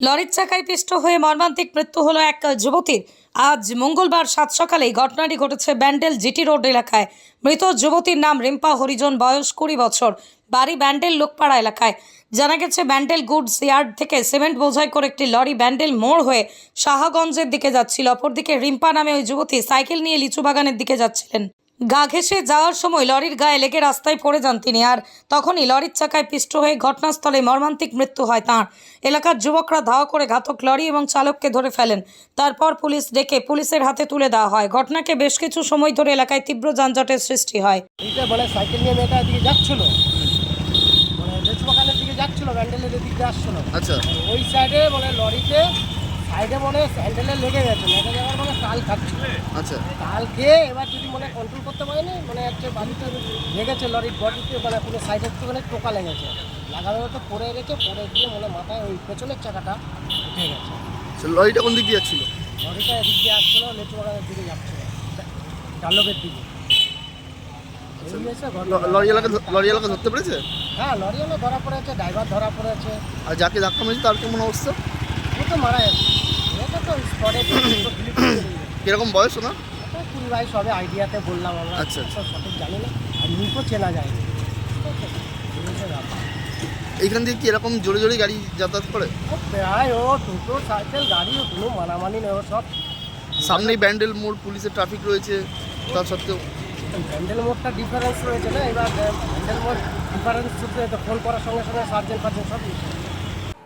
লরির চাকায় পিষ্ট হয়ে মর্মান্তিক মৃত্যু হলো এক যুবতীর। আজ মঙ্গলবার সাত সকালে ঘটনাটি ঘটেছে ব্যান্ডেল জিটি রোড এলাকায়। মৃত যুবতীর নাম রিম্পা হরিজন, বয়স কুড়ি বছর। বাড়ি ব্যান্ডেল লোকপাড়া এলাকায়। জানা গেছে, ব্যান্ডেল গুডস ইয়ার্ড থেকে সিমেন্ট বোঝাই করে একটি লরি ব্যান্ডেল মোড় হয়ে শাহগঞ্জের দিকে যাচ্ছিল। অপরদিকে রিম্পা নামে ওই যুবতী সাইকেল নিয়ে লিচু বাগানের দিকে যাচ্ছিলেন। গা ঘেঁষে যাওয়ার সময় লরির গায়ে লেগে রাস্তায় পড়ে যান তিনি আর তখনই লরির চাকায় পিষ্ট হয়ে ঘটনাস্থলে মর্মান্তিক মৃত্যু হয় তাঁর। এলাকার যুবকরা ধাওয়া করে ঘাতক লরি এবং চালককে ধরে ফেলেন। তারপর পুলিশ ডেকে পুলিশের হাতে তুলে দেওয়া হয়। ঘটনাকে বেশ কিছু সময় ধরে এলাকায় তীব্র যানজটের সৃষ্টি হয়। মানে সাইকেল নিয়ে মেয়েটা এদিকে যাচ্ছিল। মানে দিকে যাচ্ছিল ব্যান্ডেলের এদিকে আসছিল। আচ্ছা। ওই সাইডে মানে লরিতে সাইডে মানে স্যান্ডেলে লেগে গেছে লেগে যাওয়ার মানে তাল খাচ্ছিল আচ্ছা। তাল খেয়ে এবার যদি মানে কন্ট্রোল করতে পারেনি মানে হচ্ছে বাড়িতে লেগেছে লরির বডিতে মানে পুরো সাইডে একটু মানে টোকা লেগেছে। লাগানোর তো পড়ে গেছে পড়ে গিয়ে মানে মাথায় ওই পেছনের চাকাটা উঠে গেছে। সে লরিটা কোন দিক দিয়ে যাচ্ছিল? লরিটা এদিক দিয়ে আসছিল বাগানের দিকে যাচ্ছিল। ডালকের দিকে। হয়েছে লরি এলাকা লরি এলাকা ধরতে পেরেছে? হ্যাঁ লরি ধরা পড়েছে ড্রাইভার ধরা পড়েছে। আর যাকে ধাক্কা মেরেছে তার কেমন অবস্থা? তো মারা গেছে। এটা তো স্পটে কীরকম বয়স না কুড়ি বাইশ হবে আইডিয়াতে বললাম আমরা। আচ্ছা, আচ্ছা। সঠিক জানি না। আর নিকো চেনা ব্যাপার। এইখান থেকে কি এরকম জোরে জোরে গাড়ি যাতায়াত করে? প্রায় ও টোটো সাইকেল গাড়ি কোনো মানামানি নেই ও সব। সামনেই ব্যান্ডেল মোড় পুলিশের ট্রাফিক রয়েছে তা সত্ত্বেও। হ্যান্ডেল মোড়টা ডিফারেন্স রয়েছে না? এবার হ্যান্ডেল মোড় ডিফারেন্স ফোন করার সঙ্গে সঙ্গে সার্জেন্ট ফার্জেন্ট সব